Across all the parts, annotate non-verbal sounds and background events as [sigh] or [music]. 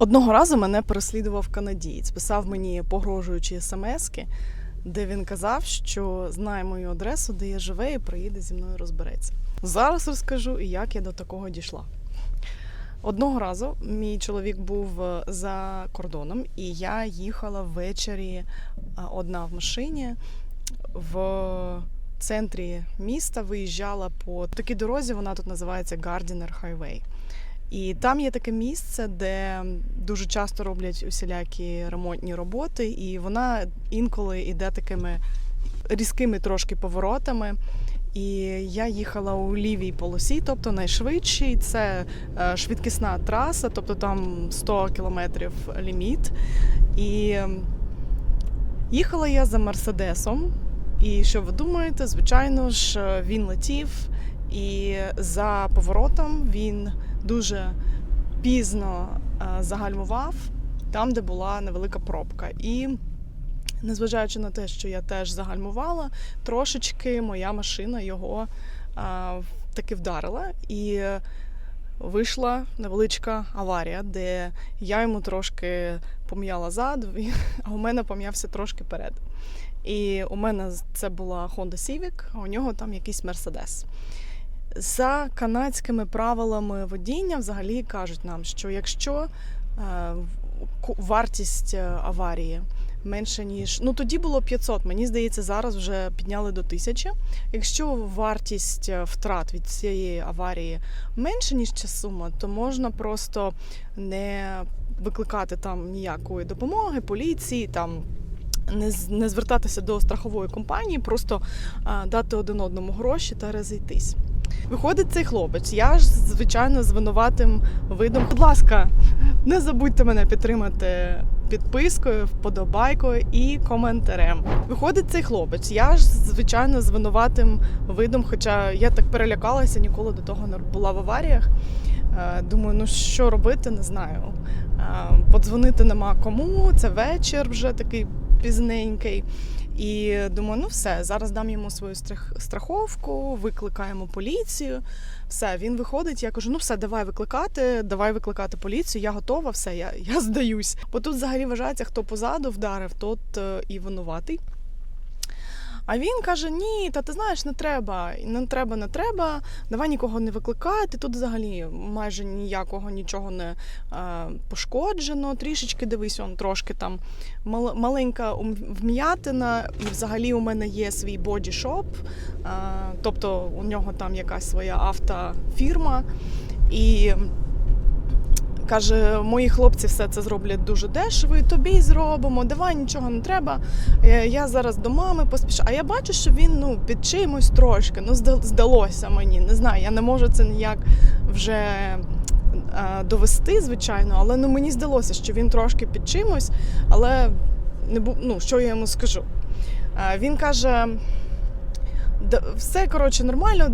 Одного разу мене переслідував канадієць, писав мені погрожуючі смски, де він казав, що знає мою адресу, де я живе, і приїде зі мною розбереться. Зараз розкажу, як я до такого дійшла. Одного разу мій чоловік був е, за кордоном, і я їхала ввечері одна в машині в центрі міста, виїжджала по такій дорозі, вона тут називається Gardiner Highway. І там є таке місце, де дуже часто роблять усілякі ремонтні роботи, і вона інколи йде такими різкими трошки поворотами. І я їхала у лівій полосі, тобто найшвидшій. Це е, швидкісна траса, тобто там 100 кілометрів ліміт. І їхала я за Мерседесом. І що ви думаєте? Звичайно ж, він летів, і за поворотом він дуже пізно е, загальмував там, де була невелика пробка. І незважаючи на те, що я теж загальмувала, трошечки моя машина його е, таки вдарила. І вийшла невеличка аварія, де я йому трошки пом'яла зад, [laughs] а у мене пом'явся трошки перед. І у мене це була Honda Civic, а у нього там якийсь Mercedes. За канадськими правилами водіння взагалі кажуть нам, що якщо е, вартість е, аварії менше ніж ну тоді було 500, мені здається, зараз вже підняли до 1000. Якщо вартість е, втрат від цієї аварії менше ніж ця сума, то можна просто не викликати там ніякої допомоги, поліції там. Не, звертатися до страхової компанії, просто дати один одному гроші та розійтись. Виходить цей хлопець. Я ж, звичайно, з винуватим видом. Будь ласка, не забудьте мене підтримати підпискою, вподобайкою і коментарем. Виходить цей хлопець. Я ж, звичайно, з винуватим видом, хоча я так перелякалася, ніколи до того не була в аваріях. Е, Думаю, ну що робити, не знаю. Е, Подзвонити нема кому, це вечір вже такий пізненький. І думаю, ну все, зараз дам йому свою страх- страховку, викликаємо поліцію. Все, він виходить. Я кажу: ну все, давай викликати, давай викликати поліцію. Я готова, все, я, я здаюсь. Бо тут взагалі вважається, хто позаду вдарив, тот е, і винуватий. А він каже: Ні, та ти знаєш, не треба, не треба, не треба. Давай нікого не викликати. Тут взагалі майже ніякого нічого не е, пошкоджено. Трішечки дивись, он трошки там мал- маленька вм'ятина, і взагалі у мене є свій бодішоп, е, тобто у нього там якась своя автофірма. І каже, мої хлопці все це зроблять дуже дешево, і тобі зробимо, давай нічого не треба. Е, Я зараз до мами поспішаю. А я бачу, що він ну, під чимось трошки. Ну, зда- здалося мені. Не знаю, я не можу це ніяк вже е, довести, звичайно, але ну, мені здалося, що він трошки під чимось, але не бу... ну, що я йому скажу. Е, Він каже: все коротше нормально.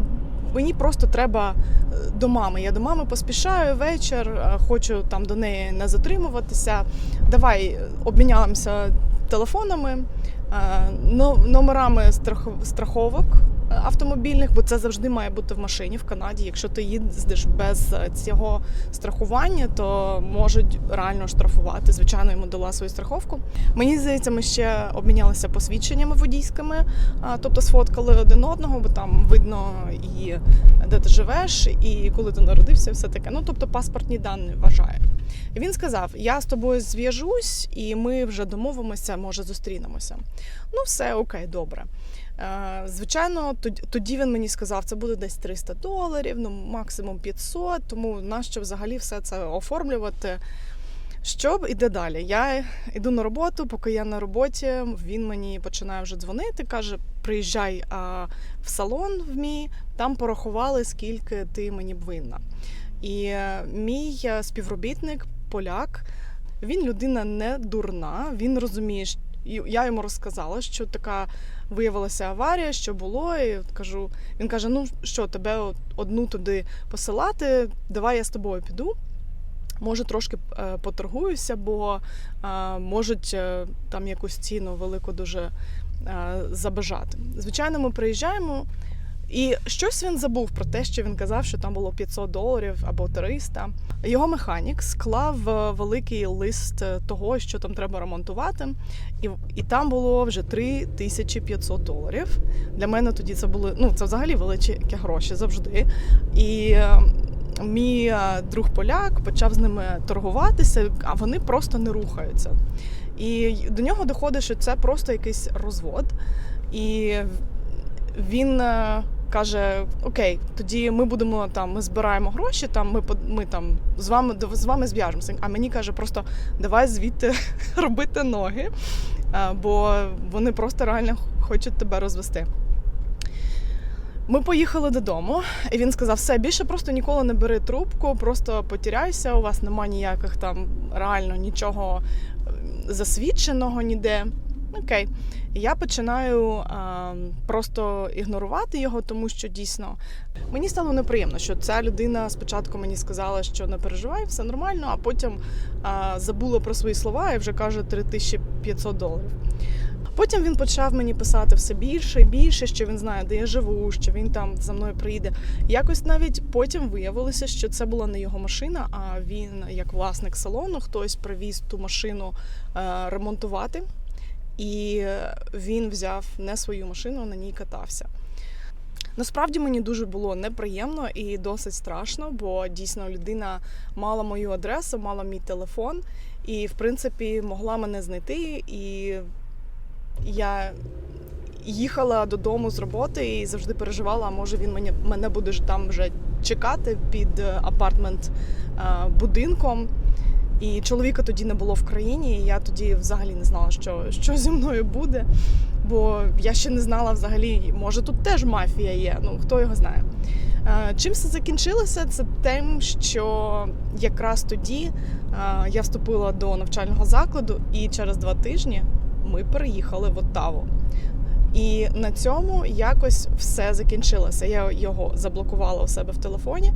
Мені просто треба е, до мами. Я до мами поспішаю вечір, е, хочу там до неї не затримуватися. Давай е, обміняємося телефонами, но- номерами страховок автомобільних, бо це завжди має бути в машині в Канаді. Якщо ти їздиш без е, цього страхування, то можуть реально штрафувати. Звичайно, йому дала свою страховку. Мені здається, ми ще обмінялися посвідченнями водійськими, тобто сфоткали один одного, бо там видно і де ти живеш, і коли ти народився, все таке. Ну тобто паспортні дані вважає. Він сказав: Я з тобою зв'яжусь, і ми вже домовимося, може зустрінемося. Ну, все окей, добре. Е, Звичайно, тоді- він мені сказав, це буде десь 300 доларів, ну максимум 500, тому нащо взагалі все це оформлювати. Що іде далі? Я йду на роботу, поки я на роботі, він мені починає вже дзвонити, каже: приїжджай а, в салон в мій, там порахували, скільки ти мені винна. І е, мій е, співробітник, поляк, він людина не дурна, він розуміє, і я йому розказала, що така виявилася аварія, що було. І кажу, він каже: Ну що, тебе одну туди посилати, давай я з тобою піду. Може, трошки е, поторгуюся, бо можуть там якусь ціну велику дуже забажати. Звичайно, ми приїжджаємо, І щось він забув про те, що він казав, що там було 500 доларів або 300. Його механік склав е, великий лист е, того, що там треба ремонтувати, і, і там було вже 3500 доларів. Для мене тоді це були ну це взагалі великі гроші завжди. І е, мій друг поляк почав з ними торгуватися, а вони просто не рухаються. І до нього доходить, що це просто якийсь розвод. І він каже: Окей, тоді ми будемо там, ми збираємо гроші, там ми ми там з вами з вами зв'яжемося. А мені каже, просто давай звідти [laughs] робити ноги, бо вони просто реально хочуть тебе розвести. Ми поїхали додому, і він сказав: все, більше просто ніколи не бери трубку, просто потіряйся, у вас нема ніяких там реально нічого засвідченого ніде. Окей. Я починаю а, просто ігнорувати його, тому що дійсно мені стало неприємно, що ця людина спочатку мені сказала, що не переживай, все нормально, а потім а, забула про свої слова і вже каже 3500 доларів. Потім він почав мені писати все більше і більше, що він знає, де я живу, що він там за мною приїде. Якось навіть потім виявилося, що це була не його машина, а він, як власник салону, хтось привіз ту машину е, ремонтувати. І він взяв не свою машину, на ній катався. Насправді мені дуже було неприємно і досить страшно, бо дійсно людина мала мою адресу, мала мій телефон, і, в принципі, могла мене знайти. І я їхала додому з роботи і завжди переживала, а може він мене, мене буде там вже чекати під е, апартмент е, будинком. І чоловіка тоді не було в країні, і я тоді взагалі не знала, що, що зі мною буде. Бо я ще не знала взагалі, може тут теж мафія є, ну хто його знає. Е, Чим все закінчилося? Це тим, що якраз тоді е, я вступила до навчального закладу, і через два тижні ми переїхали в Оттаву. І на цьому якось все закінчилося. Я його заблокувала у себе в телефоні.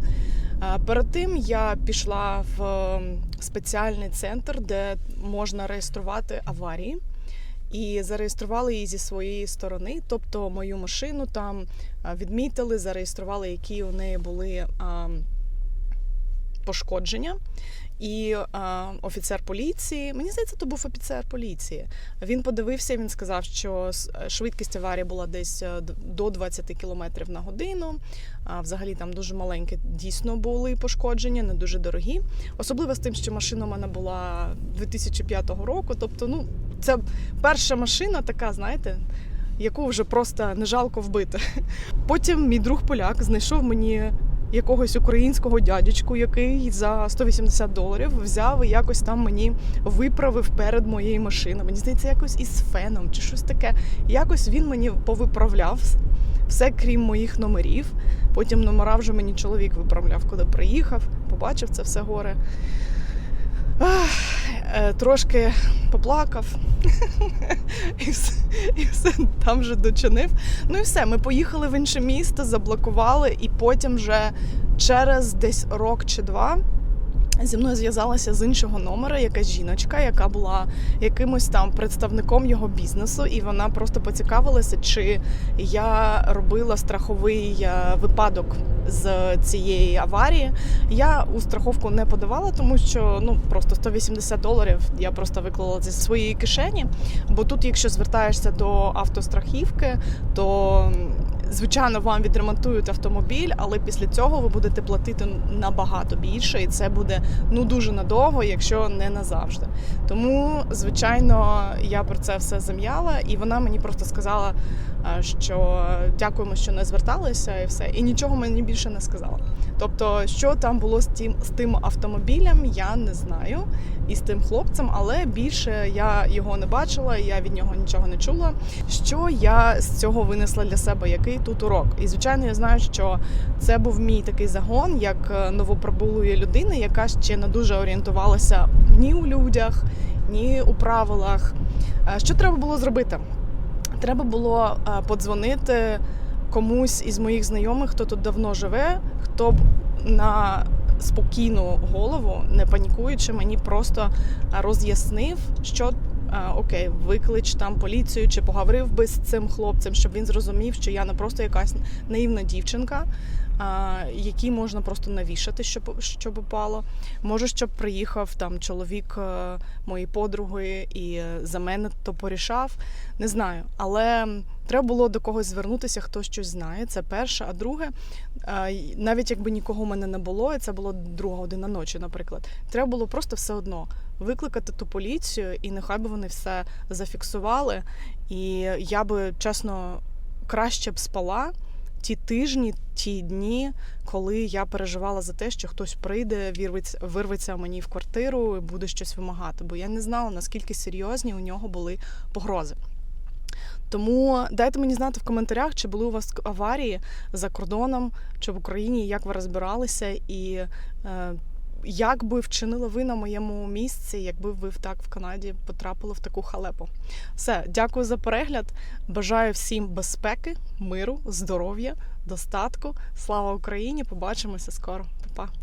Перед тим я пішла в ем, спеціальний центр, де можна реєструвати аварії. І зареєстрували її зі своєї сторони, тобто мою машину там е, відмітили, зареєстрували, які у неї були а, пошкодження. І а, офіцер поліції, мені здається, то був офіцер поліції. Він подивився, він сказав, що швидкість аварії була десь е, до 20 км на годину. А, взагалі там дуже маленькі дійсно були пошкодження, не дуже дорогі. Особливо з тим, що машина у мене була 2005 року. Тобто, ну, це перша машина така, знаєте. Яку вже просто не жалко вбити. Потім мій друг поляк знайшов мені якогось українського дядечку, який за 180 доларів взяв і якось там мені виправив перед моєю машиною. Мені здається, якось із феном чи щось таке. Якось він мені повиправляв все, крім моїх номерів. Потім номера вже мені чоловік виправляв, коли приїхав, побачив це все горе. Е, Трошки поплакав [laughs] і все, і все там вже дочинив. Ну і все, ми поїхали в інше місто, заблокували, і потім вже через десь рок чи два. Зі мною зв'язалася з іншого номера якась жіночка, яка була якимось там представником його бізнесу, і вона просто поцікавилася, чи я робила страховий е, випадок з цієї аварії. Я у страховку не подавала, тому що ну просто 180 доларів я просто виклала зі своєї кишені. Бо тут, якщо звертаєшся до автострахівки, то звичайно вам відремонтують автомобіль, але після цього ви будете платити набагато більше, і це буде ну дуже надовго, якщо не назавжди. Тому, звичайно, я про це все зам'яла, і вона мені просто сказала, що дякуємо, що не зверталися, і все. І нічого мені більше не сказала. Тобто, що там було з тим, з тим автомобілем, я не знаю, і з тим хлопцем, але більше я його не бачила, я від нього нічого не чула. Що я з цього винесла для себе? Який тут урок? І звичайно, я знаю, що це був мій такий загон, як е, новоприбулої людини, яка ще не дуже орієнтувалася ні у людях, ні у правилах. Е, Що треба було зробити? Треба було е, подзвонити комусь із моїх знайомих, хто тут давно живе, хто б на спокійну голову, не панікуючи, мені просто роз'яснив, що окей, виклич там поліцію чи поговорив би з цим хлопцем, щоб він зрозумів, що я не просто якась наївна дівчинка, а, якій можна просто навішати, щоб що попало. Може, щоб приїхав там чоловік е, моєї подруги і за мене то порішав. Не знаю, але треба було до когось звернутися, хто щось знає. Це перше. А друге, е, навіть якби нікого в мене не було, і це було друга година ночі, наприклад, треба було просто все одно викликати ту поліцію, і нехай би вони все зафіксували. І я би чесно краще б спала. Ті тижні, ті дні, коли я переживала за те, що хтось прийде, вірветься, вирветься мені в квартиру і буде щось вимагати, бо я не знала, наскільки серйозні у нього були погрози. Тому дайте мені знати в коментарях, чи були у вас аварії за кордоном чи в Україні, як ви розбиралися, і е, як би вчинили ви на моєму місці, якби ви так в Канаді потрапили в таку халепу. Все, дякую за перегляд. Бажаю всім безпеки, миру, здоров'я, достатку. Слава Україні! Побачимося скоро. Па-па!